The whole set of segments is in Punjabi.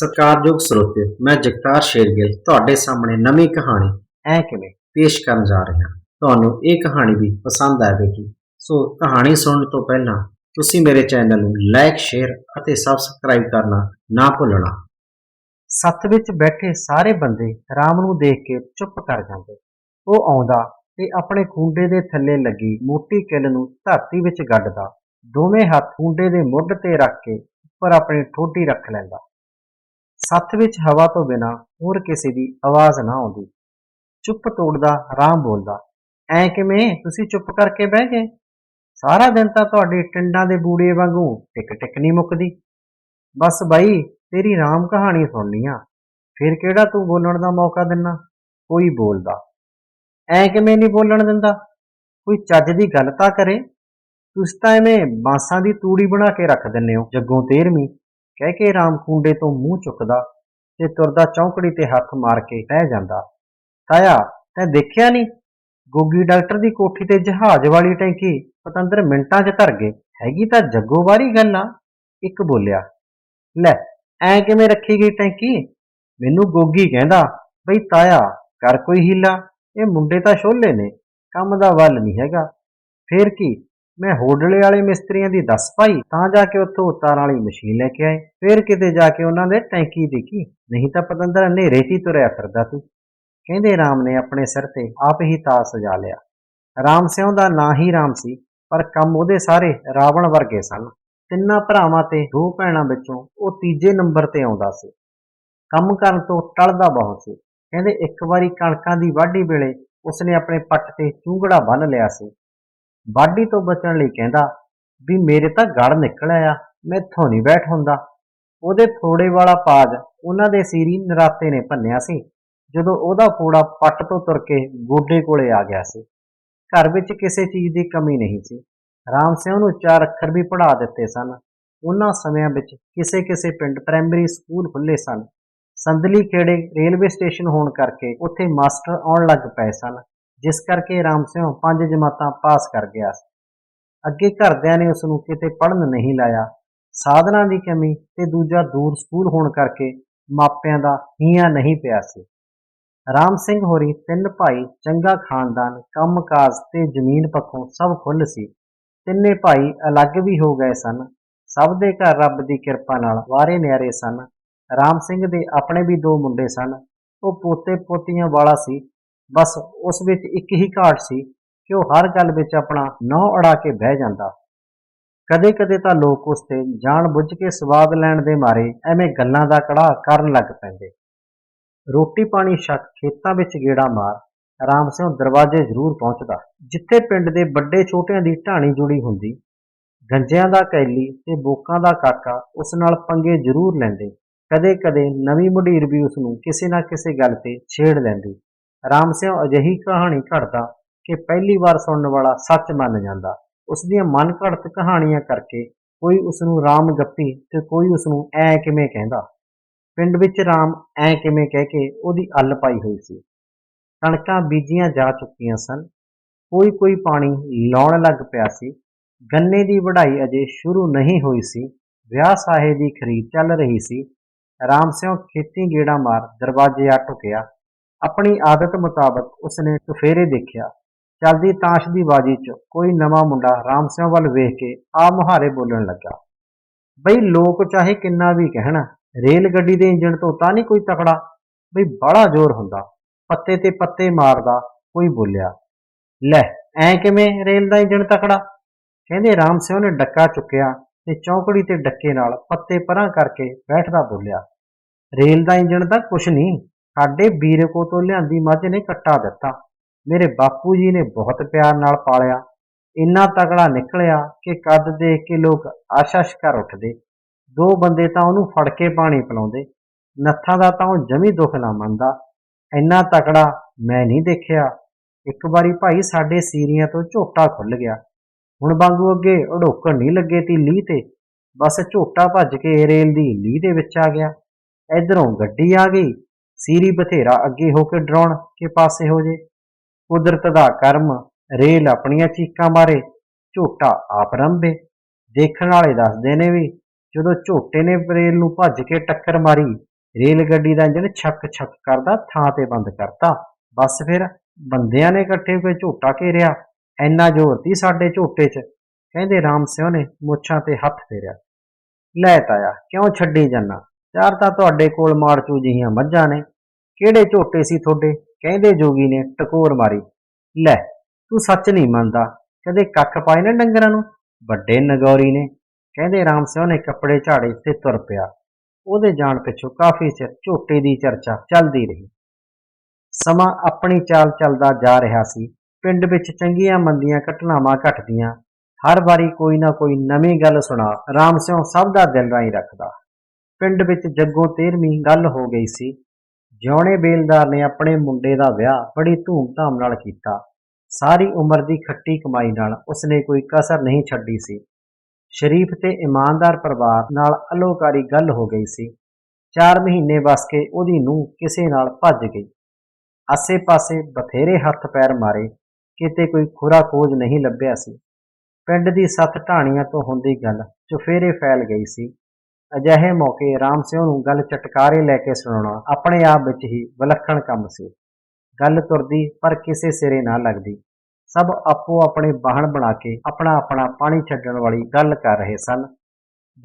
ਸਤਿਕਾਰਯੋਗ ਸਰੋਤਿਓ ਮੈਂ ਜਗਤਾਰ ਸ਼ੇਰਗਿੱਲ, ਤੁਹਾਡੇ ਸਾਹਮਣੇ ਨਵੀਂ ਕਹਾਣੀ ਐ ਕਿਵੇਂ ਪੇਸ਼ ਕਰਨ ਜਾ ਰਿਹਾ ਤੁਹਾਨੂੰ ਇਹ ਕਹਾਣੀ ਵੀ ਪਸੰਦ ਆਵੇਗੀ। ਸੋ ਕਹਾਣੀ ਸੁਣਨ ਤੋਂ ਪਹਿਲਾਂ ਤੁਸੀਂ ਮੇਰੇ ਚੈਨਲ ਨੂੰ ਲਾਈਕ, ਸ਼ੇਅਰ ਅਤੇ ਸਬਸਕ੍ਰਾਈਬ ਕਰਨਾ ਨਾ ਭੁੱਲਣਾ। ਸੱਥ ਵਿੱਚ ਬੈਠੇ ਸਾਰੇ ਬੰਦੇ ਰਾਮ ਨੂੰ ਦੇਖ ਕੇ ਚੁੱਪ ਕਰ ਜਾਂਦੇ। ਉਹ ਆਉਂਦਾ ਤੇ ਆਪਣੇ ਖੁੰਡੇ ਦੇ ਥੱਲੇ ਲੱਗੀ ਮੋਟੀ ਕਿੱਲ ਨੂੰ ਧਰਤੀ ਵਿੱਚ ਗੱਡਦਾ। ਦੋਵੇਂ ਹੱਥ ਖੁੰਡੇ ਦੇ ਮੁੱਢ ਤੇ ਰੱਖ ਕੇ ਉੱਪਰ ਆਪਣੀ ਠੋਡੀ ਰੱਖ ਲੈਂਦਾ। ਸੱਥ ਵਿੱਚ ਹਵਾ ਤੋਂ ਬਿਨਾ ਹੋਰ ਕਿਸੇ ਦੀ ਆਵਾਜ਼ ਨਾ ਆਉਂਦੀ। ਚੁੱਪ ਤੋੜਦਾ ਰਾਮ ਬੋਲਦਾ, ਐ ਕਿਵੇਂ? ਤੁਸੀਂ ਚੁੱਪ ਕਰਕੇ ਬਹਿ ਗਏ? ਸਾਰਾ ਦਿਨ ਤਾਂ ਤੁਹਾਡੇ ਟਿੰਡਾਂ ਦੇ ਬੂੜੇ ਵਾਂਗੂ ਟਿਕ ਟਿਕ ਨਹੀਂ ਮੁੱਕਦੀ। ਬਸ ਬਾਈ, ਤੇਰੀ ਰਾਮ ਕਹਾਣੀ ਸੁਣਨੀ ਆ। ਫਿਰ ਕਿਹੜਾ ਤੂੰ ਬੋਲਣ ਦਾ ਮੌਕਾ ਦਿੰਨਾ? ਕੋਈ ਬੋਲਦਾ। ਐ ਕਿਵੇਂ ਨਹੀਂ ਬੋਲਣ ਦਿੰਦਾ? ਕੋਈ ਚੱਜ ਦੀ ਗੱਲ ਤਾਂ ਕਰੇ? ਤੁਸੀਂ ਤਾਂ ਐਵੇਂ ਬਾਂਸਾਂ ਦੀ ਤੂੜੀ ਬਣਾ ਕੇ ਰੱਖ ਦਿੰਨੇ ਹੋ, ਜੱਗੋਂ ਤੇਰਵੀਂ। ਕਹਿ ਕੇ ਰਾਮ ਖੁੰਡੇ ਤੋਂ ਮੂੰਹ ਚੁੱਕਦਾ ਤੇ ਤੁਰਦਾ ਚੌਂਕੜੀ ਤੇ ਹੱਥ ਮਾਰ ਕੇ ਬਹਿ ਜਾਂਦਾ। ਤਾਇਆ, ਤੈਂ ਦੇਖਿਆ ਨਹੀਂ ਗੋਗੀ ਡਾਕਟਰ ਦੀ ਕੋਠੀ ਤੇ ਜਹਾਜ਼ ਵਾਲੀ ਟੈਂਕੀ ਪਤੰਦਰ ਮਿੰਟਾਂ 'ਚ ਧਰ ਗਏ। ਹੈਗੀ ਤਾਂ ਜੱਗੋ ਵਾਰੀ ਗੱਲ ਆ। ਇੱਕ ਬੋਲਿਆ, ਲੈ, ਐ ਕਿਵੇਂ ਰੱਖੀ ਗਈ ਟੈਂਕੀ? ਮੈਨੂੰ ਗੋਗੀ ਕਹਿੰਦਾ, ਬਈ ਤਾਇਆ, ਕਰ ਕੋਈ ਹੀਲਾ। ਇਹ ਮੁੰਡੇ ਤਾਂ ਛੋਲੇ ਨੇ, ਕੰਮ ਦਾ ਵੱਲ ਨਹੀਂ ਹੈਗਾ। ਫੇਰ ਕੀ? ਮੈਂ ਹੋਡਲੇ ਵਾਲੇ ਮਿਸਤਰੀਆਂ ਦੀ ਦੱਸ ਪਾਈ, ਤਾਂ ਜਾ ਕੇ ਉੱਥੋਂ ਉਤਾਰ ਵਾਲੀ ਮਸ਼ੀਨ ਲੈ ਕੇ ਆਏ ਫੇਰ ਕਿਤੇ ਜਾ ਕੇ ਉਹਨਾਂ ਦੇ ਟੈਂਕੀ ਦੇਖੀ, ਨਹੀਂ ਤਾਂ ਪਤੰਦਰ ਹਨੇਰੇ 'ਚ ਹੀ ਤੁਰਿਆ ਫਿਰਦਾ ਤੂੰ ਕਹਿੰਦੇ ਰਾਮ ਨੇ ਆਪਣੇ ਸਿਰ ਤੇ ਆਪ ਹੀ ਤਾਜ ਸਜਾ ਲਿਆ। ਰਾਮ ਸਿਉਂ ਦਾ ਨਾਂ ਹੀ ਰਾਮ ਸੀ, ਪਰ ਕੰਮ ਉਹਦੇ ਸਾਰੇ ਰਾਵਣ ਵਰਗੇ ਸਨ। ਤਿੰਨਾਂ ਭਰਾਵਾਂ ਤੇ ਦੋ ਭੈਣਾਂ ਵਿੱਚੋਂ ਉਹ ਤੀਜੇ ਨੰਬਰ ਤੇ ਆਉਂਦਾ ਸੀ। ਕੰਮ ਕਰਨ ਤੋਂ ਟਲਦਾ ਬਹੁਤ ਸੀ। ਕਹਿੰਦੇ ਇੱਕ ਵਾਰੀ ਕਣਕਾਂ ਦੀ ਵਾਢੀ ਵੇਲੇ ਉਸਨੇ ਆਪਣੇ ਪੱਟ ਤੇ ਚੂੰਗੜਾ ਬੰਨ ਲਿਆ ਸੀ। ਵਾਢੀ ਤੋਂ ਬਚਣ ਲਈ ਕਹਿੰਦਾ ਵੀ ਮੇਰੇ ਤਾਂ ਗੜ ਨਿਕਲ ਆਇਆ ਮੈਥੋਂ ਨਹੀਂ ਬੈਠ ਹੁੰਦਾ। ਉਹਦੇ ਫੋੜੇ ਵਾਲਾ ਪਾਜ ਉਹਨਾਂ ਦੇ ਸੀਰੀ ਨਰਾਤੇ ਨੇ ਭੰਨਿਆ ਸੀ, ਜਦੋਂ ਉਹਦਾ ਫੋੜਾ ਪੱਟ ਤੋਂ ਤੁਰ ਕੇ ਗੋਡੇ ਕੋਲੇ ਆ ਗਿਆ ਸੀ। ਘਰ ਵਿੱਚ ਕਿਸੇ ਚੀਜ਼ ਦੀ ਕਮੀ ਨਹੀਂ ਸੀ। ਰਾਮ ਸਿੰਘ ਨੂੰ ਚਾਰ ਅੱਖਰ ਵੀ ਪੜ੍ਹਾ ਦਿੱਤੇ ਸਨ। ਉਹਨਾਂ ਸਮਿਆਂ ਵਿੱਚ ਕਿਸੇ ਕਿਸੇ ਪਿੰਡ ਪ੍ਰਾਇਮਰੀ ਸਕੂਲ ਖੁੱਲੇ ਸਨ। ਸੰਦਲੀ ਖੇੜੇ ਰੇਲਵੇ ਸਟੇਸ਼ਨ ਹੋਣ ਕਰਕੇ ਉੱਥੇ ਮਾਸਟਰ ਆਉਣ ਲੱਗ ਪਏ ਸਨ। ਜਿਸ ਕਰਕੇ ਰਾਮ ਸਿੰਘ ਪੰਜ ਜਮਾਤਾਂ ਪਾਸ ਕਰ ਗਿਆ ਅੱਗੇ ਘਰਦਿਆਂ ਨੇ ਉਸ ਨੂੰ ਕਿਤੇ ਪੜ੍ਹਨ ਨਹੀਂ ਲਾਇਆ। ਸਾਧਨਾਂ ਦੀ ਕਮੀ ਤੇ ਦੂਜਾ ਦੂਰ ਸਕੂਲ ਹੋਣ ਕਰਕੇ ਮਾਪਿਆਂ ਦਾ ਹੀਆਂ ਨਹੀਂ ਪਿਆ ਸੀ। ਰਾਮ ਸਿੰਘ ਹੋਰੀ ਤਿੰਨ ਭਾਈ, ਚੰਗਾ ਖਾਨਦਾਨ, ਕੰਮਕਾਜ ਤੇ ਜ਼ਮੀਨ ਪੱਖੋਂ ਸਭ ਖੁੱਲ ਸੀ। ਤਿੰਨੇ ਭਾਈ ਅਲੱਗ ਵੀ ਹੋ ਗਏ ਸਨ। ਸਭ ਦੇ ਘਰ ਰੱਬ ਦੀ ਕਿਰਪਾ ਨਾਲ ਵਾਰੇ ਨਿਆਰੇ ਸਨ। ਰਾਮ ਸਿੰਘ ਦੇ ਆਪਣੇ ਵੀ ਦੋ ਮੁੰਡੇ ਸਨ। ਉਹ ਪੋਤੇ ਪੋਤੀਆਂ ਵਾਲਾ ਸੀ ਬਸ ਉਸ ਵਿੱਚ ਇੱਕ ਹੀ ਘਾਟ ਸੀ ਕਿ ਉਹ ਹਰ ਗੱਲ ਵਿੱਚ ਆਪਣਾ ਨਹੁੰ ਅੜਾ ਕੇ ਬਹਿ ਜਾਂਦਾ। ਕਦੇ-ਕਦੇ ਤਾਂ ਲੋਕ ਉਸ ਤੇ ਜਾਣ ਬੁੱਝ ਕੇ ਸਵਾਦ ਲੈਣ ਦੇ ਮਾਰੇ ਐਵੇਂ ਗੱਲਾਂ ਦਾ ਕੜਾਹ ਕਰਨ ਲੱਗ ਪੈਂਦੇ। ਰੋਟੀ ਪਾਣੀ ਛੱਕ ਖੇਤਾਂ ਵਿੱਚ ਗੇੜਾ ਮਾਰ ਰਾਮ ਸਿੰਘ ਦਰਵਾਜ਼ੇ ਜ਼ਰੂਰ ਪਹੁੰਚਦਾ। ਜਿੱਥੇ ਪਿੰਡ ਦੇ ਵੱਡੇ ਛੋਟਿਆਂ ਦੀ ਢਾਣੀ ਜੁੜੀ ਹੁੰਦੀ, ਗੰਜਿਆਂ ਦਾ ਕੈਲੀ ਤੇ ਬੋਕਾਂ ਦਾ ਕਾਕਾ ਉਸ ਨਾਲ ਪੰਗੇ ਜ਼ਰੂਰ ਲੈਂਦੇ। ਕਦੇ-ਕਦੇ ਨਵੀਂ ਮੁਢੀਰ ਵੀ ਉਸ ਨੂੰ ਕਿਸੇ ਨਾ ਕਿਸੇ ਗੱਲ ਤੇ ਛੇੜ ਲੈਂਦੀ। ਰਾਮ ਸਿੰਘ ਅਜਿਹੀ ਕਹਾਣੀ ਘੜਦਾ ਕਿ ਪਹਿਲੀ ਵਾਰ ਸੁਣਨ ਵਾਲਾ ਸੱਚ ਮੰਨ ਜਾਂਦਾ। ਉਸ ਦੀਆਂ ਮਨ ਘੜਤ ਕਹਾਣੀਆਂ ਕਰਕੇ ਕੋਈ ਉਸ ਨੂੰ ਰਾਮ ਗੱਪੀ ਤੇ ਕੋਈ ਉਸ ਨੂੰ ਐ ਕਿਵੇਂ ਕਹਿੰਦਾ। ਪਿੰਡ ਵਿੱਚ ਰਾਮ ਐ ਕਿਵੇਂ ਕਹਿ ਕੇ ਉਹਦੀ ਅੱਲ ਪਾਈ ਹੋਈ ਸੀ। ਕਣਕਾਂ ਬੀਜੀਆਂ ਜਾ ਚੁੱਕੀਆਂ ਸਨ। ਕੋਈ ਕੋਈ ਪਾਣੀ ਲਾਉਣ ਲੱਗ ਪਿਆ ਸੀ। ਗੰਨੇ ਦੀ ਵਢਾਈ ਅਜੇ ਸ਼ੁਰੂ ਨਹੀਂ ਹੋਈ ਸੀ। ਵਿਆਹ ਸਾਹੇ ਦੀ ਖਰੀਦ ਚੱਲ ਰਹੀ ਸੀ। ਰਾਮ ਸਿੰਘ ਖੇਤੀ ਗੇੜਾ ਮਾਰ ਦਰਵਾਜ਼ੇ ਆ ਟੁਕਿਆ ਆਪਣੀ ਆਦਤ ਮੁਤਾਬਕ ਉਸਨੇ ਚੁਫੇਰੇ ਦੇਖਿਆ। ਚਲਦੀ ਤਾਸ਼ ਦੀ ਬਾਜੀ 'ਚ ਕੋਈ ਨਵਾਂ ਮੁੰਡਾ ਰਾਮ ਸਿੰਘ ਵੱਲ ਵੇਖ ਕੇ ਆ ਮੁਹਾਰੇ ਬੋਲਣ ਲੱਗਾ। ਬਈ ਲੋਕ ਚਾਹੇ ਕਿੰਨਾ ਵੀ ਕਹਿਣ, ਰੇਲ ਗੱਡੀ ਦੇ ਇੰਜਣ ਤੋਂ ਤਾਂ ਨਹੀਂ ਕੋਈ ਤਕੜਾ? ਬਈ ਬੜਾ ਜ਼ੋਰ ਹੁੰਦਾ। ਪੱਤੇ ਤੇ ਪੱਤੇ ਮਾਰਦਾ ਕੋਈ ਬੋਲਿਆ, ਲੈ, ਐ ਕਿਵੇਂ ਰੇਲ ਦਾ ਇੰਜਣ ਤਕੜਾ? ਕਹਿੰਦੇ ਰਾਮ ਸਿੰਘ ਨੇ ਡੱਕਾ ਚੁੱਕਿਆ ਤੇ ਚੌਂਕੜੀ ਤੇ ਡੱਕੇ ਨਾਲ ਪੱਤੇ ਪਰਾਂ ਕਰਕੇ ਬੈਠਦਾ ਬੋਲਿਆ, ਰੇਲ ਦਾ ਇੰਜਣ ਤਾਂ ਕੁਛ ਨਹੀਂ। ਸਾਡੇ ਵੀਰਕੋ ਤੋਂ ਲਿਆਂਦੀ ਮੱਝ ਨੇ ਕੱਟਾ ਦਿੱਤਾ। ਮੇਰੇ ਬਾਪੂ ਜੀ ਨੇ ਬਹੁਤ ਪਿਆਰ ਨਾਲ ਪਾਲਿਆ। ਇੰਨਾ ਤਕੜਾ ਨਿਕਲਿਆ ਕਿ ਕੱਦ ਦੇਖ ਕੇ ਲੋਕ ਆਸ਼ਾਸ਼ ਕਰ ਉੱਠਦੇ। ਦੋ ਬੰਦੇ ਤਾਂ ਉਹਨੂੰ ਫੜ ਕੇ ਪਾਣੀ ਪਿਲਾਉਂਦੇ। ਨੱਥਾਂ ਦਾ ਤਾਂ ਉਹ ਜਮੀ ਦੁੱਖ ਨਾ ਮੰਨਦਾ। ਇੰਨਾ ਤਕੜਾ ਮੈਂ ਨਹੀਂ ਦੇਖਿਆ। ਇੱਕ ਵਾਰੀ ਭਾਈ ਸਾਡੇ ਸੀਰੀਆਂ ਤੋਂ ਝੋਟਾ ਖੁੱਲ ਗਿਆ। ਹੁਣ ਵਾਂਗੂ ਅੱਗੇ ਉੜੋਕਣ ਨਹੀਂ ਲੱਗੇ ਤੀ ਲੀਹ ਤੇ। ਬਸ ਝੋਟਾ ਭੱਜ ਕੇ ਰੇਲ ਦੀ ਲੀਹ ਦੇ ਵਿੱਚ ਆ ਗਿਆ। ਇਧਰੋਂ ਗੱਡੀ ਆ ਗਈ। ਸੀਰੀ ਬਥੇਰਾ ਅੱਗੇ ਹੋ ਕੇ ਡਰਾਉਣ ਕੇ ਪਾਸੇ ਹੋ ਜੇ। ਕੁਦਰਤ ਦਾ ਕਰਮ, ਰੇਲ ਆਪਣੀਆਂ ਚੀਕਾਂ ਮਾਰੇ, ਝੋਟਾ ਆਪ ਰੰਭੇ। ਦੇਖਣ ਵਾਲੇ ਦੱਸਦੇ ਨੇ ਵੀ, ਜਦੋਂ ਝੋਟੇ ਨੇ ਰੇਲ ਨੂੰ ਭੱਜ ਕੇ ਟੱਕਰ ਮਾਰੀ, ਰੇਲ ਗੱਡੀ ਦਾ ਇੰਜਣ ਛੱਕ ਛੱਕ ਕਰਦਾ, ਥਾਂ ਤੇ ਬੰਦ ਕਰਤਾ। ਬਸ ਫਿਰ ਬੰਦਿਆਂ ਨੇ ਇਕੱਠੇ ਹੋ ਕੇ ਝੋਟਾ ਘੇਰਿਆ। ਐਨਾ ਜ਼ੋਰ ਤੀ ਸਾਡੇ ਝੋਟੇ 'ਚ। ਕਹਿੰਦੇ ਰਾਮ ਸਿਉ ਨੇ ਮੁੱਛਾਂ ਤੇ ਹੱਥ ਫੇਰਿਆ। ਲੈ ਤਾਇਆ, ਕਿਉਂ ਛੱਡੀ ਜਾਨਾ? ਚਾਰ ਤਾਂ ਤੁਹਾਡੇ ਕੋਲ ਮਾੜਚੂ ਜਿਹੀਆਂ ਮੱਝਾਂ ਨੇ। ਕਿਹੜੇ ਝੋਟੇ ਸੀ ਤੁਹਾਡੇ? ਕਹਿੰਦੇ ਜੋਗੀ ਨੇ ਟਕੋਰ ਮਾਰੀ। ਲੈ, ਤੂੰ ਸੱਚ ਨਹੀਂ ਮੰਨਦਾ। ਕਦੇ ਕੱਖ ਪਾਏ ਨਾ ਡੰਗਰਾਂ ਨੂੰ? ਵੱਡੇ ਨਗੌਰੀ ਨੇ। ਕਹਿੰਦੇ ਰਾਮ ਸਿਉ ਨੇ ਕੱਪੜੇ ਝਾੜੇ ਤੇ ਤੁਰ ਪਿਆ। ਉਹਦੇ ਜਾਣ ਪਿੱਛੋਂ ਕਾਫੀ ਚਿਰ ਝੋਟੇ ਦੀ ਚਰਚਾ ਚੱਲਦੀ ਰਹੀ। ਸਮਾਂ ਆਪਣੀ ਚਾਲ ਚੱਲਦਾ ਜਾ ਰਿਹਾ ਸੀ। ਪਿੰਡ ਵਿੱਚ ਚੰਗੀਆਂ ਮੰਦੀਆਂ ਘਟਨਾਵਾਂ ਘਟਦੀਆਂ। ਹਰ ਵਾਰੀ ਕੋਈ ਨਾ ਕੋਈ ਨਵੀਂ ਗੱਲ ਸੁਣਾ ਰਾਮ ਸਿਉ ਸਭ ਦਾ ਦਿਲ ਰਾਈ ਰੱਖਦਾ। ਪਿੰਡ ਵਿੱਚ ਜੱਗੋਂ 13ਵੀਂ ਗੱਲ ਹੋ ਗਈ ਸੀ। ਜਿਉਣੇ ਬੇਲਦਾਰ ਨੇ ਆਪਣੇ ਮੁੰਡੇ ਦਾ ਵਿਆਹ ਬੜੀ ਧੂਮ-ਧਾਮ ਨਾਲ ਕੀਤਾ। ਸਾਰੀ ਉਮਰ ਦੀ ਖੱਟੀ ਕਮਾਈ ਨਾਲ ਉਸਨੇ ਕੋਈ ਕਸਰ ਨਹੀਂ ਛੱਡੀ ਸੀ। ਸ਼ਰੀਫ ਤੇ ਇਮਾਨਦਾਰ ਪਰਿਵਾਰ ਨਾਲ ਅਲੋਕਾਰੀ ਗੱਲ ਹੋ ਗਈ ਸੀ। 4 ਮਹੀਨੇ ਵਸ ਕੇ ਉਹਦੀ ਨੂੰਹ ਕਿਸੇ ਨਾਲ ਭੱਜ ਗਈ। ਆਸੇ-ਪਾਸੇ ਬਥੇਰੇ ਹੱਥ ਪੈਰ ਮਾਰੇ, ਕਿਤੇ ਕੋਈ ਖੁਰਾ ਖੋਜ ਨਹੀਂ ਲੱਭਿਆ ਸੀ। ਪਿੰਡ ਦੀ ਸੱਤ ਢਾਣੀਆਂ ਤੋਂ ਹੁੰਦੀ ਗੱਲ ਚੁਫੇਰੇ ਫੈਲ ਗਈ ਸੀ। ਅਜਿਹੇ ਮੌਕੇ ਰਾਮ ਸਿੰਘ ਨੂੰ ਗੱਲ ਚਟਕਾਰੇ ਲੈ ਕੇ ਸੁਣਾਉਣਾ ਆਪਣੇ ਆਪ ਵਿੱਚ ਹੀ ਵਿਲੱਖਣ ਕੰਮ ਸੀ। ਗੱਲ ਤੁਰਦੀ ਪਰ ਕਿਸੇ ਸਿਰੇ ਨਾ ਲੱਗਦੀ। ਸਭ ਆਪੋ ਆਪਣੇ ਬਾਹਣ ਬਣਾ ਕੇ ਆਪਣਾ ਆਪਣਾ ਪਾਣੀ ਛੱਡਣ ਵਾਲੀ ਗੱਲ ਕਰ ਰਹੇ ਸਨ।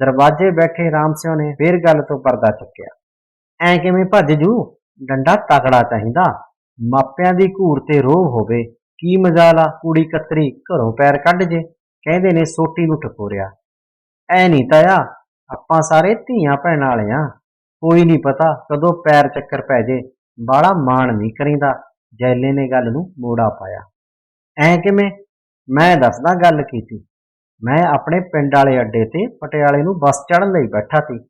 ਦਰਵਾਜ਼ੇ ਬੈਠੇ ਰਾਮ ਸਿੰਘ ਨੇ ਫੇਰ ਗੱਲ ਤੋਂ ਪਰਦਾ ਚੁੱਕਿਆ। ਐ ਕਿਵੇਂ ਭੱਜ ਜੂ? ਡੰਡਾ ਤਕੜਾ ਚਾਹੀਦਾ। ਮਾਪਿਆਂ ਦੀ ਘੂਰ ਤੇ ਰੋਹ ਹੋਵੇ। ਕੀ ਮਜਾਲ ਆ ਕੁੜੀ ਕਤਰੀ ਘਰੋਂ ਪੈਰ ਕੱਢ ਜੇ। ਕਹਿੰਦੇ ਨੇ ਸੋਟੀ ਨੂੰ ਠਕੋਰਿਆ ਐ ਨਹੀਂ ਤਾਇਆ ਆਪਾਂ ਸਾਰੇ ਧੀਆਂ ਭੈਣਾਂ ਵਾਲੇ ਆ। ਕੋਈ ਨਹੀਂ ਪਤਾ ਕਦੋਂ ਪੈਰ ਚੱਕਰ ਪੈ ਜੇ। ਬਾਲਾ ਮਾਣ ਨਹੀਂ ਕਰੀਂਦਾ ਜੈਲੇ ਨੇ ਗੱਲ ਨੂੰ ਮੋੜਾ ਪਾਇਆ। ਐ ਕਿਵੇਂ? ਮੈਂ ਦੱਸਦਾ ਗੱਲ ਕੀਤੀ। ਮੈਂ ਆਪਣੇ ਪਿੰਡ ਵਾਲੇ ਅੱਡੇ ਤੇ ਪਟਿਆਲੇ ਨੂੰ ਬੱਸ ਚੜ੍ਹਨ ਲਈ ਬੈਠਾ ਸੀ।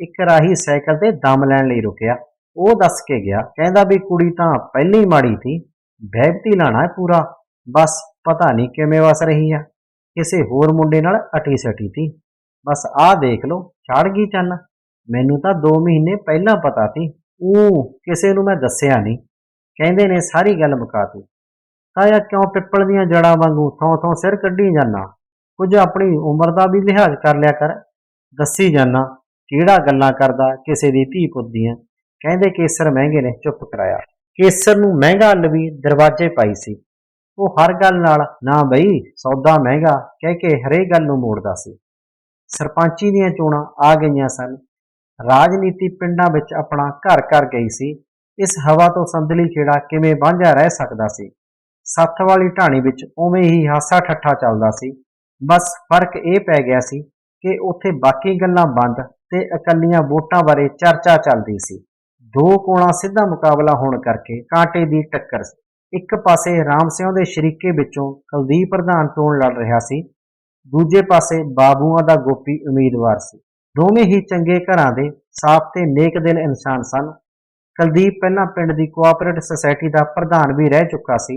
ਇੱਕ ਰਾਹੀ ਸਾਈਕਲ ਤੇ ਦਮ ਲੈਣ ਲਈ ਰੁਕਿਆ। ਉਹ ਦੱਸ ਕੇ ਗਿਆ, ਕਹਿੰਦਾ ਵੀ ਕੁੜੀ ਤਾਂ ਪਹਿਲੀ ਮਾੜੀ ਸੀ। ਬਹਿਬਤੀ ਲਾਣਾ ਪੂਰਾ। ਬਸ ਪਤਾ ਨਹੀਂ ਕਿਵੇਂ ਵਸ ਰਹੀ ਆ। ਕਿਸੇ ਹੋਰ ਮੁੰਡੇ ਨਾਲ ਅਟੀ ਸਟੀ ਸੀ। ਬਸ ਆਹ ਦੇਖ ਲਓ, ਛੜ ਗਈ ਚੰਨ। ਮੈਨੂੰ ਤਾਂ 2 ਮਹੀਨੇ ਪਹਿਲਾਂ ਪਤਾ ਸੀ। ਉਹ ਕਿਸੇ ਨੂੰ ਮੈਂ ਦੱਸਿਆ ਨਹੀਂ। ਕਹਿੰਦੇ ਨੇ ਸਾਰੀ ਗੱਲ ਮੁਕਾਤੀ ਤਾਇਆ ਕਿਉਂ ਪਿੱਪਲ ਦੀਆਂ ਜੜਾਂ ਵਾਂਗੂ ਥੋਂ ਥੋਂ ਸਿਰ ਕੱਢੀ ਜਾਨਾ ਕੁਝ ਆਪਣੀ ਉਮਰ ਦਾ ਵੀ ਲਿਹਾਜ਼ ਕਰ ਲਿਆ ਕਰ। ਦੱਸੀ ਜਾਨਾ ਕਿਹੜਾ ਗੱਲਾਂ ਕਰਦਾ, ਕਿਸੇ ਦੀ ਧੀ ਪੁੱਤ ਦੀਆਂ। ਕਹਿੰਦੇ ਕੇਸਰ ਮਹਿੰਗੇ ਨੇ, ਚੁੱਪ ਕਰਾਇਆ। ਕੇਸਰ ਨੂੰ ਮਹਿੰਗਾ ਲਵੀ ਦਰਵਾਜ਼ੇ ਪਾਈ ਸੀ। ਉਹ ਹਰ ਗੱਲ ਨਾਲ, ਨਾ ਬਈ, ਸੌਦਾ ਮਹਿੰਗਾ, ਕਹਿ ਕੇ ਹਰੇਕ ਗੱਲ ਨੂੰ ਮੋੜਦਾ ਸੀ। ਸਰਪੰਚੀ ਦੀਆਂ ਚੋਣਾਂ ਆ ਗਈਆਂ ਸਨ। ਰਾਜਨੀਤੀ ਪਿੰਡਾਂ ਵਿੱਚ ਆਪਣਾ ਘਰ ਘਰ ਗਈ ਸੀ। ਇਸ ਹਵਾ ਤੋਂ ਸੰਦਲੀ ਖੇੜਾ ਕਿਵੇਂ ਵਾਂਝਾ ਰਹਿ ਸਕਦਾ ਸੀ? ਸੱਥ ਵਾਲੀ ਢਾਣੀ ਵਿੱਚ ਉਵੇਂ ਹੀ ਹਾਸਾ ਠੱਠਾ ਚੱਲਦਾ ਸੀ। ਬਸ ਫ਼ਰਕ ਇਹ ਪੈ ਗਿਆ ਸੀ ਕਿ ਉੱਥੇ ਬਾਕੀ ਗੱਲਾਂ ਬੰਦ ਤੇ ਇਕੱਲੀਆਂ ਵੋਟਾਂ ਬਾਰੇ ਚਰਚਾ ਚੱਲਦੀ ਸੀ। ਦੋ ਕੋਣਾ ਸਿੱਧਾ ਮੁਕਾਬਲਾ ਹੋਣ ਕਰਕੇ ਕਾਂਟੇ ਦੀ ਟੱਕਰ ਸੀ। ਇੱਕ ਪਾਸੇ ਰਾਮ ਸਿੰਘ ਦੇ ਸ਼ਰੀਕੇ ਵਿੱਚੋਂ ਕੁਲਦੀਪ ਪ੍ਰਧਾਨ ਚੋਣ ਲੜ ਰਿਹਾ ਸੀ ਦੂਜੇ ਪਾਸੇ ਬਾਬੂਆਂ ਦਾ ਗੋਪੀ ਉਮੀਦਵਾਰ ਸੀ। ਦੋਵੇਂ ਹੀ ਚੰਗੇ ਘਰਾਂ ਦੇ ਸਾਫ਼ ਤੇ ਨੇਕ ਦਿਲ ਇਨਸਾਨ ਸਨ। ਕੁਲਦੀਪ ਪਹਿਲਾਂ ਪਿੰਡ ਦੀ ਕੋਆਪਰੇਟਿਵ ਸੁਸਾਇਟੀ ਦਾ ਪ੍ਰਧਾਨ ਵੀ ਰਹਿ ਚੁੱਕਾ ਸੀ।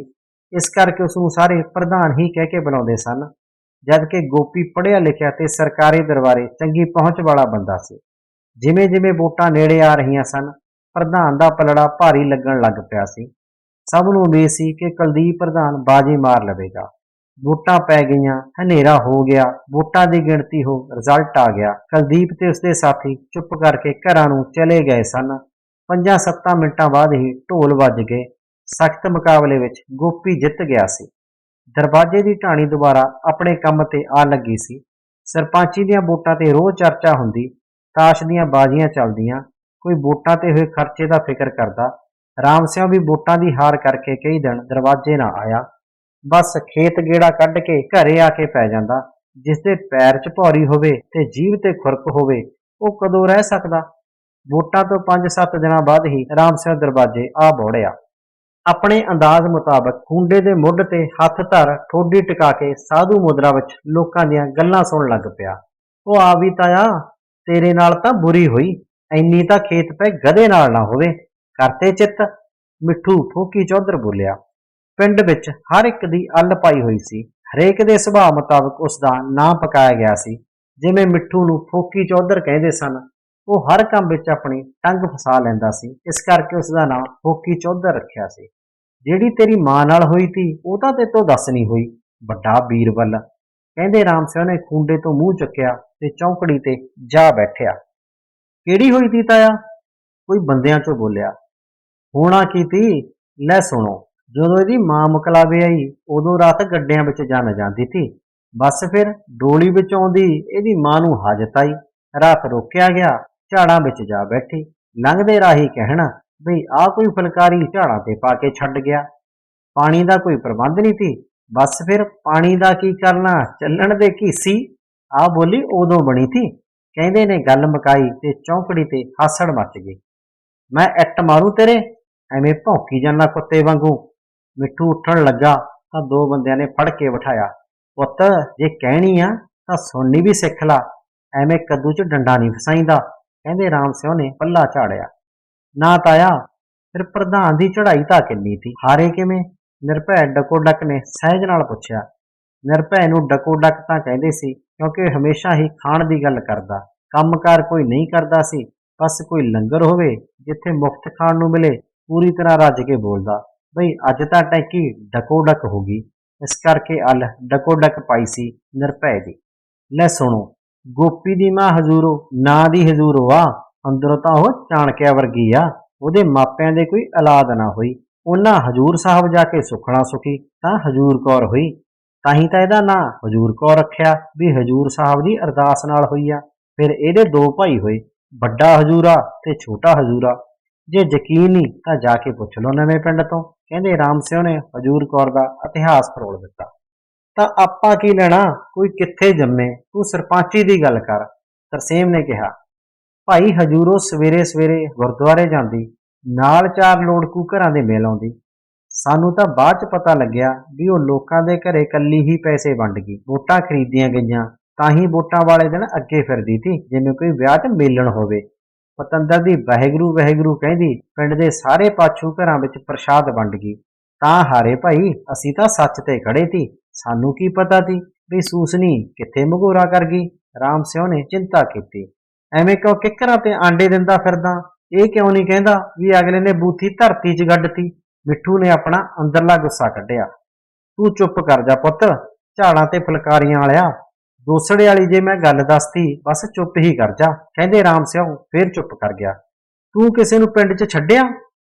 ਇਸ ਕਰਕੇ ਉਸ ਨੂੰ ਸਾਰੇ ਪ੍ਰਧਾਨ ਹੀ ਕਹਿ ਕੇ ਬੁਲਾਉਂਦੇ ਸਨ। ਜਦਕਿ ਗੋਪੀ ਪੜ੍ਹਿਆ ਲਿਖਿਆ ਤੇ ਸਰਕਾਰੀ ਦਰਬਾਰੇ ਚੰਗੀ ਪਹੁੰਚ ਵਾਲਾ ਬੰਦਾ ਸੀ। ਜਿਵੇਂ ਜਿਵੇਂ ਵੋਟਾਂ ਨੇੜੇ ਆ ਰਹੀਆਂ ਸਨ, ਪ੍ਰਧਾਨ ਦਾ ਪਲੜਾ ਭਾਰੀ ਲੱਗਣ ਲੱਗ ਪਿਆ ਸੀ। ਸਭ ਨੂੰ ਉਮੀਦ ਸੀ ਕਿ ਕੁਲਦੀਪ ਪ੍ਰਧਾਨ ਬਾਜੀ ਮਾਰ ਲਵੇਗਾ। ਵੋਟਾਂ ਪੈ ਗਈਆਂ, ਹਨੇਰਾ ਹੋ ਗਿਆ, ਵੋਟਾਂ ਦੀ ਗਿਣਤੀ ਹੋ ਰਿਜ਼ਲਟ ਆ ਗਿਆ। ਕੁਲਦੀਪ ਤੇ ਉਸਦੇ ਸਾਥੀ ਚੁੱਪ ਕਰਕੇ ਘਰਾਂ ਨੂੰ ਚਲੇ ਗਏ ਸਨ। ਪੰਜਾਂ ਸੱਤਾਂ ਮਿੰਟਾਂ ਬਾਅਦ ਹੀ ਢੋਲ ਵੱਜ ਗਏ। ਸਖਤ ਮੁਕਾਬਲੇ ਵਿੱਚ ਗੋਪੀ ਜਿੱਤ ਗਿਆ ਸੀ। ਦਰਵਾਜ਼ੇ ਦੀ ਢਾਣੀ ਦੁਬਾਰਾ ਆਪਣੇ ਕੰਮ ਤੇ ਆ ਲੱਗੀ ਸੀ। ਸਰਪੰਚੀ ਦੀਆਂ ਵੋਟਾਂ ਤੇ ਰੋਜ਼ ਚਰਚਾ ਹੁੰਦੀ, ਤਾਸ਼ ਦੀਆਂ ਬਾਜ਼ੀਆਂ ਚੱਲਦੀਆਂ, ਕੋਈ ਵੋਟਾਂ ਤੇ ਹੋਏ ਖਰਚੇ ਦਾ ਫਿਕਰ ਕਰਦਾ। ਰਾਮ ਸਿੰਘ ਵੀ ਵੋਟਾਂ ਦੀ ਹਾਰ ਕਰਕੇ ਕਈ ਦਿਨ ਦਰਵਾਜ਼ੇ ਨਾ ਆਇਆ। ਬਸ ਖੇਤ ਗੇੜਾ ਕੱਢ ਕੇ ਘਰੇ ਆ ਕੇ ਪੈ ਜਾਂਦਾ। ਜਿਸ ਦੇ ਪੈਰ 'ਚ ਭੌਰੀ ਹੋਵੇ ਤੇ ਜੀਭ ਤੇ ਖੁਰਕ ਹੋਵੇ, ਉਹ ਕਦੋਂ ਰਹਿ ਸਕਦਾ? ਵੋਟਾਂ ਤੋਂ 5-7 ਦਿਨਾਂ ਬਾਅਦ ਹੀ ਰਾਮ ਸਿੰਘ ਦਰਵਾਜ਼ੇ ਆ ਬੋੜਿਆ ਆਪਣੇ ਅੰਦਾਜ਼ ਮੁਤਾਬਕ ਖੁੰਡੇ ਦੇ ਮੁੱਢ ਤੇ ਹੱਥ ਧਰ ਠੋਡੀ ਟਿਕਾ ਕੇ ਸਾਧੂ ਮੁਦਰਾ ਵਿੱਚ ਲੋਕਾਂ ਦੀਆਂ ਗੱਲਾਂ ਸੁਣਨ ਲੱਗ ਪਿਆ। ਉਹ ਆ ਵੀ ਤਾਇਆ ਤੇਰੇ ਨਾਲ ਤਾਂ ਬੁਰੀ ਹੋਈ। ਐਨੀ ਤਾਂ ਖੇਤ ਪੈ ਗਧੇ ਨਾਲ ਨਾ ਹੋਵੇ। ਕਰਤੇ ਚਿੱਤ, ਮਿੱਠੂ ਫੋਕੀ ਚੌਧਰ ਬੋਲਿਆ। ਪਿੰਡ ਵਿੱਚ ਹਰ ਇੱਕ ਦੀ ਅੱਲ ਪਾਈ ਹੋਈ ਸੀ। ਹਰੇਕ ਦੇ ਸੁਭਾਅ ਮੁਤਾਬਕ ਉਸ ਦਾ ਨਾਂ ਪਕਾਇਆ ਗਿਆ ਸੀ। ਜਿਵੇਂ ਮਿੱਠੂ ਨੂੰ ਫੋਕੀ ਚੌਧਰ ਕਹਿੰਦੇ ਸਨ, ਉਹ ਹਰ ਕੰਮ ਵਿੱਚ ਆਪਣੀ ਟੰਗ ਫਸਾ ਲੈਂਦਾ ਸੀ। ਇਸ ਕਰਕੇ ਉਸ ਦਾ ਨਾਮ ਫੋਕੀ ਚੌਧਰ ਰੱਖਿਆ ਸੀ। ਜਿਹੜੀ ਤੇਰੀ ਮਾਂ ਨਾਲ ਹੋਈ ਸੀ ਉਹ ਤਾਂ ਤੇ ਤੋਂ ਦੱਸ ਨਹੀਂ ਹੋਈ। ਵੱਡਾ ਬੀਰਬਲ ਕਹਿੰਦੇ ਰਾਮ ਸਿੰਘ ਨੇ ਖੁੰਡੇ ਤੋਂ ਮੂੰਹ ਚੁੱਕਿਆ ਤੇ ਚੌਂਕੜੀ ਤੇ ਜਾ ਬੈਠਿਆ। ਕਿਹੜੀ ਹੋਈ ਤੀ ਤਾਇਆ? ਕੋਈ ਬੰਦਿਆਂ ਚੋਂ ਬੋਲਿਆ। ਹੋਣਾ ਕੀ ਤੀ? ਲੈ ਸੁਣੋ। ਜਦੋਂ ਇਹਦੀ ਮਾਂ ਮੁਕਲਾਵੇ ਆਈ, ਉਦੋਂ ਰਾਤ ਗੱਡਿਆਂ ਵਿੱਚ ਜਨ ਜਾਂਦੀ ਤੀ ਬਸ ਫਿਰ ਡੋਲੀ ਵਿੱਚ ਆਉਂਦੀ, ਇਹਦੀ ਮਾਂ ਨੂੰ ਹਾਜਤ ਆਈ। ਰਾਤ ਰੋਕਿਆ ਗਿਆ, ਝਾੜਾਂ ਵਿੱਚ ਜਾ ਬੈਠੀ। ਲੰਘਦੇ ਰਾਹੀ ਕਹਿਣਾ, ਬਈ, ਆਹ ਕੋਈ ਫੁਲਕਾਰੀ ਝਾੜਾਂ ਤੇ ਪਾ ਕੇ ਛੱਡ ਗਿਆ। ਪਾਣੀ ਦਾ ਕੋਈ ਪ੍ਰਬੰਧ ਨਹੀਂ ਤੀ ਬਸ ਫਿਰ ਪਾਣੀ ਦਾ ਕੀ ਕਰਨਾ, ਚੱਲਣ ਦੇ ਘੀਸੀ ਆ ਬੋਲੀ ਉਦੋਂ ਬਣੀ ਤੀ ਕਹਿੰਦੇ ਨੇ ਗੱਲ ਮਕਾਈ ਤੇ ਚੌਂਕੜੀ ਤੇ ਹਾਸੜ ਮੱਚ ਗਈ। ਮੈਂ ਇੱਟ ਮਾਰੂ ਤੇਰੇ, ਐਵੇਂ ਭੌਂਕੀ ਜਾਂਦਾ ਕੁੱਤੇ ਵਾਂਗੂ। ਮਿੱਠੂ ਉੱਠਣ ਲੱਗਾ ਤਾਂ ਦੋ ਬੰਦਿਆਂ ਨੇ ਫੜ ਕੇ ਬਿਠਾਇਆ। ਪੁੱਤ, ਜੇ ਕਹਿਣੀ ਆ ਤਾਂ ਸੁਣਨੀ ਵੀ ਸਿੱਖ ਲਾ। ਐਵੇਂ ਕੱਦੂ 'ਚ ਡੰਡਾ ਨਹੀਂ ਫਸਾਈਂਦਾ, ਕਹਿੰਦੇ ਰਾਮ ਸਿਓ ਨੇ ਪੱਲਾ ਝਾੜਿਆ। ਨਾ ਤਾਇਆ, ਫਿਰ ਪ੍ਰਧਾਨ ਦੀ ਚੜ੍ਹਾਈ ਤਾਂ ਕਿੰਨੀ ਸੀ? ਹਾਰੇ ਕਿਵੇਂ? ਨਿਰਭੈ ਡਕੋ ਡਕ ਨੇ ਸਹਿਜ ਨਾਲ ਪੁੱਛਿਆ। ਨਿਰਭੈ ਨੂੰ ਡਕੋ ਡਕ ਤਾਂ ਕਹਿੰਦੇ ਸੀ, ਕਿਉਂਕਿ ਹਮੇਸ਼ਾ ਹੀ ਖਾਣ ਦੀ ਗੱਲ ਕਰਦਾ। ਕੰਮਕਾਰ ਕੋਈ ਨਹੀਂ ਕਰਦਾ ਸੀ, ਬਸ ਕੋਈ ਲੰਗਰ ਹੋਵੇ, ਜਿੱਥੇ ਮੁਫਤ ਖਾਣ ਨੂੰ ਮਿਲੇ, ਪੂਰੀ ਤਰ੍ਹਾਂ ਰੱਜ ਕੇ ਬੋਲਦਾ। ਬਈ ਅੱਜ ਤਾਂ ਟੈਂਕੀ ਡਕੋ ਡਕ ਹੋ ਗਈ। ਇਸ ਕਰਕੇ ਅਲ ਡਕੋ ਡਕ ਪਾਈ ਸੀ, ਨਿਰਭੈ ਦੀ ਲੈ ਸੁਣੋ, ਗੋਪੀ ਦੀ ਮਾਂ ਹਜ਼ੂਰੋ, ਨਾਂ ਦੀ ਹਜ਼ੂਰੋ ਆ ਅੰਦਰੋਂ ਤਾਂ ਉਹ ਚਾਣਕਿਆ ਵਰਗੀ ਆ, ਉਹਦੇ ਮਾਪਿਆਂ ਦੇ ਕੋਈ ਔਲਾਦ ਨਾ ਹੋਈ। ਉਹਨਾਂ ਹਜੂਰ ਸਾਹਿਬ ਜਾ ਕੇ ਸੁਖਣਾ ਸੁਖੀ, ਤਾਂ ਹਜੂਰ ਕੌਰ ਹੋਈ। ਤਾਂ ਹੀ ਤਾਂ ਇਹਦਾ ਨਾਂ ਹਜੂਰ ਕੌਰ ਰੱਖਿਆ, ਵੀ ਹਜੂਰ ਸਾਹਿਬ ਦੀ ਅਰਦਾਸ ਨਾਲ ਹੋਈ ਆ। ਫਿਰ ਇਹਦੇ ਦੋ ਭਾਈ ਹੋਏ, ਵੱਡਾ ਹਜੂਰਾ ਤੇ ਛੋਟਾ ਹਜੂਰਾ। ਜੇ ਯਕੀਨ ਨਹੀਂ ਤਾਂ ਜਾ ਕੇ ਪੁੱਛ ਲਓ ਨਵੇਂ ਪਿੰਡ ਤੋਂ। ਕਹਿੰਦੇ ਰਾਮ ਸਿਓ ਨੇ ਹਜੂਰ ਕੌਰ ਦਾ ਇਤਿਹਾਸ ਫਰੋਲ ਦਿੱਤਾ। ਤਾਂ ਆਪਾਂ ਕੀ ਲੈਣਾ? ਕੋਈ ਕਿੱਥੇ ਜੰਮੇ? ਤੂੰ ਸਰਪੰਚੀ ਦੀ ਗੱਲ ਕਰ, ਤਰਸੇਮ ਨੇ ਕਿਹਾ। ਭਾਈ ਹਜੂਰੋ ਸਵੇਰੇ ਸਵੇਰੇ ਗੁਰਦੁਆਰੇ ਜਾਂਦੀ, ਨਾਲ ਚਾਰ ਲੋੜਕੂ ਘਰਾਂ ਦੇ ਮਿਲ ਆਉਂਦੀ। ਸਾਨੂੰ ਤਾਂ ਬਾਅਦ ਚ ਪਤਾ ਲੱਗਿਆ ਵੀ ਉਹ ਲੋਕਾਂ ਦੇ ਘਰੇ ਕੱਲੀ ਹੀ ਪੈਸੇ ਵੰਡ ਗਈ, ਵੋਟਾਂ ਖਰੀਦੀਆਂ ਗਈਆਂ, ਤਾਂ ਹੀ ਵੋਟਾਂ ਵਾਲੇ ਦਿਨ ਅੱਗੇ ਫਿਰਦੀ ਸੀ, ਜਿਵੇਂ ਕੋਈ ਵਿਆਹ 'ਚ ਮੇਲਣ ਹੋਵੇ। ਪਤੰਦਰ ਦੀ ਵਾਹਿਗੁਰੂ ਵਾਹਿਗੁਰੂ ਕਹਿੰਦੀ, ਪਿੰਡ ਦੇ ਸਾਰੇ ਪਾਛੂ ਘਰਾਂ ਵਿੱਚ ਪ੍ਰਸ਼ਾਦ ਵੰਡ ਗਈ। ਤਾਂ ਹਾਰੇ ਭਾਈ, ਅਸੀਂ ਤਾਂ ਸੱਚ ਤੇ ਖੜੇ ਸੀ ਸਾਨੂੰ ਕੀ ਪਤਾ ਸੀ ਵੀ ਸੂਸਨੀ ਕਿੱਥੇ ਮਗੋਰਾ ਕਰ ਗਈ, ਰਾਮ ਸਿਉ ਨੇ ਚਿੰਤਾ ਕੀਤੀ। ਐਵੇਂ ਕਿਉਂ ਕਿੱਕਰਾਂ ਤੇ ਆਂਡੇ ਦਿੰਦਾ ਫਿਰਦਾ? ਇਹ ਕਿਉਂ ਨਹੀਂ ਕਹਿੰਦਾ ਵੀ ਅਗਲੇ ਨੇ ਬੂਥੀ ਧਰਤੀ 'ਚ ਗੱਡਤੀ, ਮਿੱਠੂ ਨੇ ਆਪਣਾ ਅੰਦਰਲਾ ਗੁੱਸਾ ਕੱਢਿਆ। ਤੂੰ ਚੁੱਪ ਕਰ ਜਾ ਪੁੱਤ, ਝਾੜਾਂ ਤੇ ਫੁਲਕਾਰੀਆਂ ਵਾਲਿਆ ਦੋਸੜੇ ਵਾਲੀ ਜੇ ਮੈਂ ਗੱਲ ਦੱਸਤੀ, ਬਸ ਚੁੱਪ ਹੀ ਕਰ ਜਾ। ਕਹਿੰਦੇ, ਰਾਮ ਸਿਓ ਫੇਰ ਚੁੱਪ ਕਰ ਗਿਆ। ਤੂੰ ਕਿਸੇ ਨੂੰ ਪਿੰਡ 'ਚ ਛੱਡਿਆ?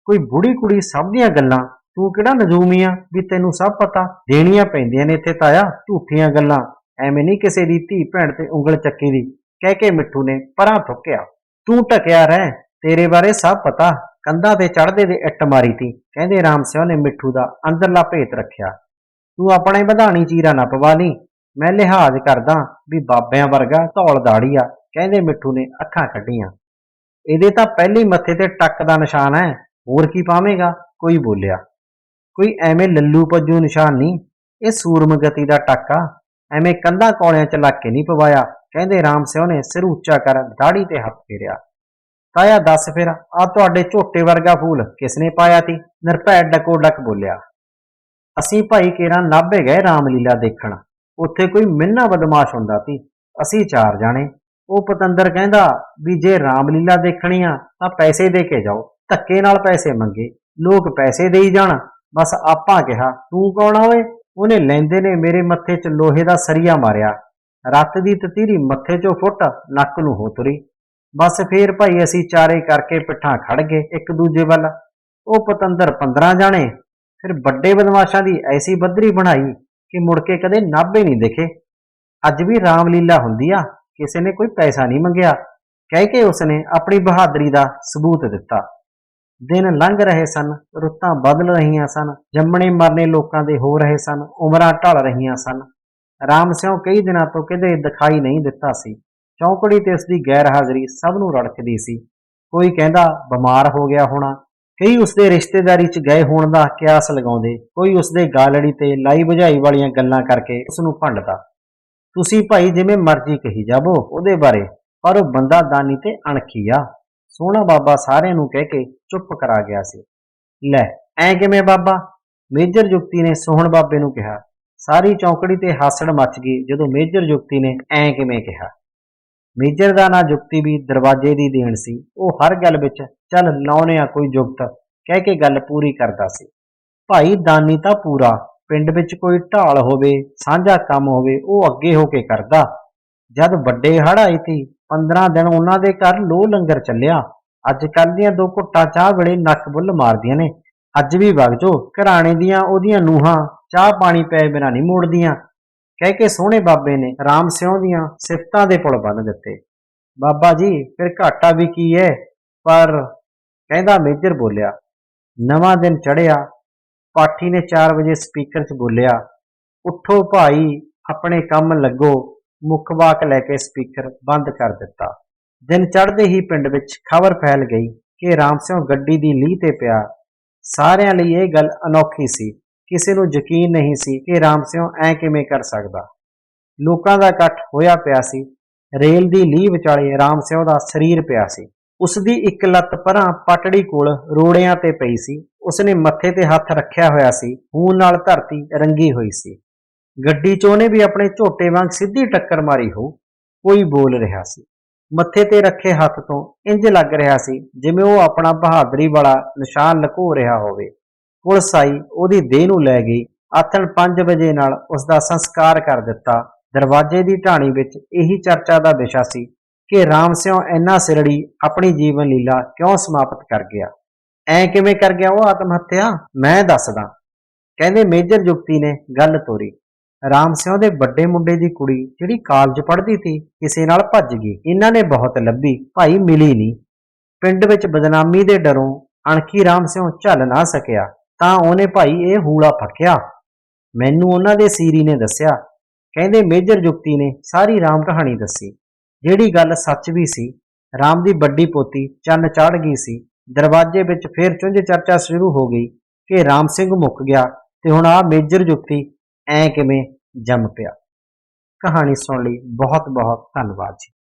ਕੋਈ ਬੁੜੀ ਕੁੜੀ ਸਭ ਦੀਆਂ ਗੱਲਾਂ? ਤੂੰ ਕਿਹੜਾ ਨਜੂਮੀ ਆ ਵੀ ਤੈਨੂੰ ਸਭ ਪਤਾ? ਦੇਣੀਆਂ ਪੈਂਦੀਆਂ ਨੇ ਇੱਥੇ ਤਾਇਆ, ਝੂਠੀਆਂ ਗੱਲਾਂ। ਐਵੇਂ ਨਹੀਂ ਕਿਸੇ ਦੀ ਧੀ, ਭੈਣ ਤੇ ਉਂਗਲ ਚੱਕੀ ਦੀ। ਕਹਿ ਕੇ ਮਿੱਠੂ ਨੇ ਪਰਾਂ ਥੁੱਕਿਆ। ਤੂੰ ਟਕਿਆ ਰਹਿ, ਤੇਰੇ ਬਾਰੇ ਸਭ ਪਤਾ। ਕੰਧਾਂ ਤੇ ਚੜਦੇ ਦੇ ਇੱਟ ਮਾਰੀ ਤੀ। ਕਹਿੰਦੇ, ਰਾਮ ਸਿਓ ਨੇ ਮਿੱਠੂ ਦਾ ਅੰਦਰਲਾ ਭੇਤ ਰੱਖਿਆ। ਤੂੰ ਆਪਣੇ ਵਧਾਣੀ ਚੀਰਾ ਨਾ ਪਵਾ ਲਈ ਮੈਂ ਲਿਹਾਜ਼ ਕਰਦਾ ਵੀ ਬਾਬਿਆਂ ਵਰਗਾ ਧੌਲ ਦਾੜੀ ਆ, ਕਹਿੰਦੇ ਮਿੱਠੂ ਨੇ ਅੱਖਾਂ ਕੱਢੀਆਂ। ਇਹਦੇ ਤਾਂ ਪਹਿਲੇ ਮੱਥੇ ਤੇ ਟੱਕ ਦਾ ਨਿਸ਼ਾਨ ਹੈ, ਹੋਰ ਕੀ ਪਾਵੇਂਗਾ? ਕੋਈ ਬੋਲਿਆ। ਕੋਈ ਐਵੇਂ ਲੱਲੂ ਪੱਜੂ ਨਿਸ਼ਾਨ ਨਹੀਂ, ਇਹ ਸੂਰਮ ਗਤੀ ਦਾ ਟੱਕ ਆ। ਐਵੇਂ ਕੰਧਾਂ ਕੋਲਿਆਂ ਚ ਲੱਗ ਕੇ ਨਹੀਂ ਪਵਾਇਆ, ਕਹਿੰਦੇ ਰਾਮ ਸਿਓ ਨੇ ਸਿਰ ਉੱਚਾ ਕਰ ਦਾੜੀ ਤੇ ਹੱਥ ਫੇਰਿਆ। ਤਾਇਆ ਦੱਸ ਫਿਰ ਆ ਤੁਹਾਡੇ ਝੋਟੇ ਵਰਗਾ ਫੂਲ ਕਿਸਨੇ ਪਾਇਆ ਤੀ? ਨਿਰਭੈ ਡਕੋ ਡਕ ਬੋਲਿਆ। ਅਸੀਂ ਭਾਈ ਕੇਰਾ ਨਾਭੇ ਗਏ ਰਾਮਲੀਲਾ ਦੇਖਣ। ਉੱਥੇ ਕੋਈ ਮਿੰਨਾ ਬਦਮਾਸ਼ ਹੁੰਦਾ ਸੀ। ਅਸੀਂ ਚਾਰ ਜਾਣੇ। ਉਹ ਪਤੰਦਰ ਕਹਿੰਦਾ ਵੀ ਜੇ ਰਾਮਲੀਲਾ ਦੇਖਣੀ ਆ ਤਾਂ ਪੈਸੇ ਦੇ ਕੇ ਜਾਓ। ਧੱਕੇ ਨਾਲ ਪੈਸੇ ਮੰਗੇ। ਲੋਕ ਪੈਸੇ ਦੇਈ ਜਾਣ। ਬਸ ਆਪਾਂ ਕਿਹਾ, ਤੂੰ ਕੌਣ ਆ ਓਏ? ਉਹਨੇ ਲੈਂਦੇ ਨੇ ਮੇਰੇ ਮੱਥੇ 'ਚ ਲੋਹੇ ਦਾ ਸਰੀਆ ਮਾਰਿਆ। ਰੱਤ ਦੀ ਤਤੀਰੀ ਮੱਥੇ 'ਚੋਂ ਫੁੱਟ, ਨੱਕ ਨੂੰ ਹੋ ਤੁਰੀ। ਬਸ ਫੇਰ ਭਾਈ ਅਸੀਂ ਚਾਰੇ ਕਰਕੇ ਪਿੱਠਾਂ ਖੜ ਗਏ ਇੱਕ ਦੂਜੇ ਵੱਲ। ਉਹ ਪਤੰਦਰ 15 ਜਾਣੇ। ਫਿਰ ਵੱਡੇ ਬਦਮਾਸ਼ਾਂ ਦੀ ਐਸੀ ਬੱਦਰੀ ਬਣਾਈ। ਕਿ ਮੁੜ ਕੇ ਕਦੇ ਨਾਭੇ ਨਹੀਂ ਦੇਖੇ। ਅੱਜ ਵੀ ਰਾਮਲੀਲਾ ਹੁੰਦੀ ਆ, ਕਿਸੇ ਨੇ ਕੋਈ ਪੈਸਾ ਨਹੀਂ ਮੰਗਿਆ। ਕਹਿ ਕੇ ਉਸਨੇ ਆਪਣੀ ਬਹਾਦਰੀ ਦਾ ਸਬੂਤ ਦਿੱਤਾ। ਦਿਨ ਲੰਘ ਰਹੇ ਸਨ, ਰੁੱਤਾਂ ਬਦਲ ਰਹੀਆਂ ਸਨ, ਜੰਮਣੇ ਮਰਨੇ ਲੋਕਾਂ ਦੇ ਹੋ ਰਹੇ ਸਨ, ਉਮਰਾਂ ਢਲ ਰਹੀਆਂ ਸਨ। ਰਾਮ ਸਿਉ ਕਈ ਦਿਨਾਂ ਤੋਂ ਕਿਤੇ ਦਿਖਾਈ ਨਹੀਂ ਦਿੱਤਾ ਸੀ। ਚੌਂਕੜੀ ਤੇ ਉਸ ਦੀ ਗੈਰ ਹਾਜ਼ਰੀ ਸਭ ਨੂੰ ਰੜਕਦੀ ਸੀ। ਕੋਈ ਕਹਿੰਦਾ, ਬਿਮਾਰ ਹੋ ਗਿਆ ਹੋਣਾ। ਕਈ ਉਸਦੇ ਰਿਸ਼ਤੇਦਾਰੀ 'ਚ ਗਏ ਹੋਣ ਦਾ ਕਿਆਸ ਲਗਾਉਂਦੇ, ਕੋਈ ਉਸਦੇ ਗਾਲੜੀ ਤੇ ਲਾਈ ਬੁਝਾਈ ਵਾਲੀਆਂ ਗੱਲਾਂ ਕਰਕੇ ਉਸ ਨੂੰ ਭੰਡਦਾ। ਤੁਸੀਂ ਭਾਈ ਜਿਵੇਂ ਮਰਜ਼ੀ ਕਹੀ ਜਾਵੋ ਉਹਦੇ ਬਾਰੇ, ਪਰ ਉਹ ਬੰਦਾ ਦਾਨੀ ਤੇ ਅਣਖੀ ਆ। ਸੋਹਣਾ ਬਾਬਾ ਸਾਰਿਆਂ ਨੂੰ ਕਹਿ ਕੇ ਚੁੱਪ ਕਰਾ ਗਿਆ ਸੀ। ਲੈ, ਐ ਕਿਵੇਂ ਬਾਬਾ? ਮੇਜਰ ਜੁਗਤੀ ਨੇ ਸੋਹਣ ਬਾਬੇ ਨੂੰ ਕਿਹਾ। ਸਾਰੀ ਚੌਂਕੜੀ ਤੇ ਹਾਸੜ ਮੱਚ ਗਈ ਜਦੋਂ ਮੇਜਰ ਜੁਗਤੀ ਨੇ ਐ ਕਿਵੇਂ ਕਿਹਾ। ਮੇਜਰ ਦਾ ਨਾਂ ਜੁਗਤੀ ਵੀ ਦਰਵਾਜ਼ੇ ਦੀ ਦੇਣ ਸੀ। ਉਹ ਹਰ ਗੱਲ ਵਿੱਚ, ਚੱਲ ਲਾਉਨੇ ਕੋਈ ਜੁਗਤ, ਕਹਿ ਕੇ ਗੱਲ ਪੂਰੀ ਕਰਦਾ ਸੀ। ਭਾਈ ਦਾਨੀ ਤਾਂ ਪੂਰਾ, ਪਿੰਡ ਵਿੱਚ ਕੋਈ ਢਾਲ ਹੋਵੇ, ਸਾਂਝਾ ਕੰਮ ਹੋਵੇ, ਉਹ ਅੱਗੇ ਹੋ ਕੇ ਕਰਦਾ। ਜਦ ਵੱਡੇ ਹੜ ਆਈ ਸੀ 15 ਦਿਨ ਉਹਨਾਂ ਦੇ ਘਰ ਲੋਹ ਲੰਗਰ ਚੱਲਿਆ। ਅੱਜ ਕੱਲ ਦੀਆਂ ਦੋ ਘੁੱਟਾਂ ਚਾਹ ਵੇਲੇ ਨੱਕ ਬੁੱਲ ਮਾਰਦੀਆਂ ਨੇ। ਅੱਜ ਵੀ ਵਗ ਜੋ ਘਰਾਣੇ ਦੀਆਂ ਉਹਦੀਆਂ ਨੂਹਾਂ ਚਾਹ ਪਾਣੀ ਪੈ ਬਿਨਾਂ ਨਹੀਂ ਮੋੜਦੀਆਂ। ਕਹਿ ਕੇ ਸੋਹਣੇ ਬਾਬੇ ਨੇ ਰਾਮ ਸਿਉਂ ਦੀਆਂ ਸਿਫਤਾਂ ਦੇ ਪੁਲ ਬੰਨ ਦਿੱਤੇ। ਬਾਬਾ ਜੀ, ਫਿਰ ਘਾਟਾ ਵੀ ਕੀ ਹੈ ਪਰ ਕਹਿੰਦਾ ਮੇਜਰ ਬੋਲਿਆ, ਨਵਾਂ ਦਿਨ ਚੜਿਆ ਪਾਠੀ ਨੇ 4 ਵਜੇ ਸਪੀਕਰ 'ਚ ਬੋਲਿਆ, ਉੱਠੋ ਭਾਈ, ਆਪਣੇ ਕੰਮ ਲੱਗੋ, ਮੁੱਖ ਵਾਕ ਲੈ ਕੇ ਸਪੀਕਰ ਬੰਦ ਕਰ ਦਿੱਤਾ। ਦਿਨ ਚੜ੍ਹਦੇ ਹੀ ਪਿੰਡ ਵਿੱਚ ਖਬਰ ਫੈਲ ਗਈ ਕਿ ਰਾਮ ਸਿੰਘ ਗੱਡੀ ਦੀ ਲੀਹ ਤੇ ਪਿਆ। ਸਾਰਿਆਂ ਲਈ ਇਹ ਗੱਲ ਅਨੋਖੀ ਸੀ। ਕਿਸੇ ਨੂੰ ਯਕੀਨ ਨਹੀਂ ਸੀ ਕਿ ਰਾਮ ਸਿੰਘ ਐ ਕਿਵੇਂ ਕਰ ਸਕਦਾ। ਲੋਕਾਂ ਦਾ ਇਕੱਠ ਹੋਇਆ ਪਿਆ ਸੀ। ਰੇਲ ਦੀ ਲੀਹ ਵਿਚਾਲੇ ਰਾਮ ਸਿੰਘ ਦਾ ਸਰੀਰ ਪਿਆ ਸੀ। ਉਸ ਦੀ ਇੱਕ ਲੱਤ ਪਰਾਂ ਪਟੜੀ ਕੋਲ ਰੋੜਿਆਂ ਤੇ ਪਈ ਸੀ। ਉਸਨੇ ਮੱਥੇ ਤੇ ਹੱਥ ਰੱਖਿਆ ਹੋਇਆ ਸੀ। ਖੂਨ ਨਾਲ ਧਰਤੀ ਰੰਗੀ ਹੋਈ ਸੀ। ਗੱਡੀ 'ਚ ਉਹਨੇ ਵੀ ਆਪਣੇ ਝੋਟੇ ਵਾਂਗ ਸਿੱਧੀ ਟੱਕਰ ਮਾਰੀ ਹੋ ਕੋਈ ਬੋਲ ਰਿਹਾ ਸੀ। ਮੱਥੇ ਤੇ ਰੱਖੇ ਹੱਥ ਤੋਂ ਇੰਜ ਲੱਗ ਰਿਹਾ ਸੀ ਜਿਵੇਂ ਉਹ ਆਪਣਾ ਬਹਾਦਰੀ ਵਾਲਾ ਨਿਸ਼ਾਨ ਲਕੋ ਰਿਹਾ ਹੋਵੇ। ਪੁਲਿਸ ਆਈ, ਉਹਦੀ ਦੇਹ ਨੂੰ ਲੈ ਗਈ। ਆਥਣ 5 ਵਜੇ ਨਾਲ ਉਸ ਦਾ ਸੰਸਕਾਰ ਕਰ ਦਿੱਤਾ। ਦਰਵਾਜ਼ੇ ਦੀ ਢਾਣੀ ਵਿੱਚ ਇਹੀ ਚਰਚਾ ਦਾ ਵਿਸ਼ਾ ਸੀ ਕਿ ਰਾਮ ਸਿਉ ਇੰਨਾ ਸਿਰੜੀ ਆਪਣੀ ਜੀਵਨ ਲੀਲਾ ਕਿਉਂ ਸਮਾਪਤ ਕਰ ਗਿਆ? ਐ ਕਿਵੇਂ ਕਰ ਗਿਆ ਉਹ ਆਤਮ ਹੱਤਿਆ? ਮੈਂ ਦੱਸਦਾ। ਕਹਿੰਦੇ ਮੇਜਰ ਜੁਗਤੀ ਨੇ ਗੱਲ ਤੋਰੀ। ਰਾਮ ਸਿਉ ਦੇ ਵੱਡੇ ਮੁੰਡੇ ਦੀ ਕੁੜੀ ਜਿਹੜੀ ਕਾਲਜ ਪੜ੍ਹਦੀ ਸੀ, ਕਿਸੇ ਨਾਲ ਭੱਜ ਗਈ। ਇਹਨਾਂ ਨੇ ਬਹੁਤ ਲੱਭੀ, ਭਾਈ ਮਿਲੀ ਨਹੀਂ ਪਿੰਡ ਵਿੱਚ ਬਦਨਾਮੀ ਦੇ ਡਰੋਂ ਅਣਖੀ ਰਾਮ ਸਿਉ ਝੱਲ ਨਾ ਸਕਿਆ। ਤਾਂ ਉਹਨੇ ਭਾਈ ਇਹ ਹੂਲਾ ਫੱਕਿਆ। ਮੈਨੂੰ ਉਹਨਾਂ ਦੇ ਸੀਰੀ ਨੇ ਦੱਸਿਆ। ਕਹਿੰਦੇ ਮੇਜਰ ਜੁਗਤੀ ਨੇ ਸਾਰੀ ਰਾਮ ਕਹਾਣੀ ਦੱਸੀ। ਜਿਹੜੀ ਗੱਲ ਸੱਚ ਵੀ ਸੀ, ਰਾਮ ਦੀ ਵੱਡੀ ਪੋਤੀ ਚੰਨ ਚਾੜ ਗਈ ਸੀ। ਦਰਵਾਜ਼ੇ ਵਿੱਚ ਫੇਰ ਚੁੰਝ ਚਰਚਾ ਸ਼ੁਰੂ ਹੋ ਗਈ ਕਿ ਰਾਮ ਸਿੰਘ ਮੁੱਕ ਗਿਆ ਤੇ ਹੁਣ ਆ ਮੇਜਰ ਜੁਗਤੀ ਐ ਕਿਵੇਂ ਜੰਮ ਪਿਆ। ਕਹਾਣੀ ਸੁਣ ਲਈ ਬਹੁਤ ਬਹੁਤ ਧੰਨਵਾਦ ਜੀ।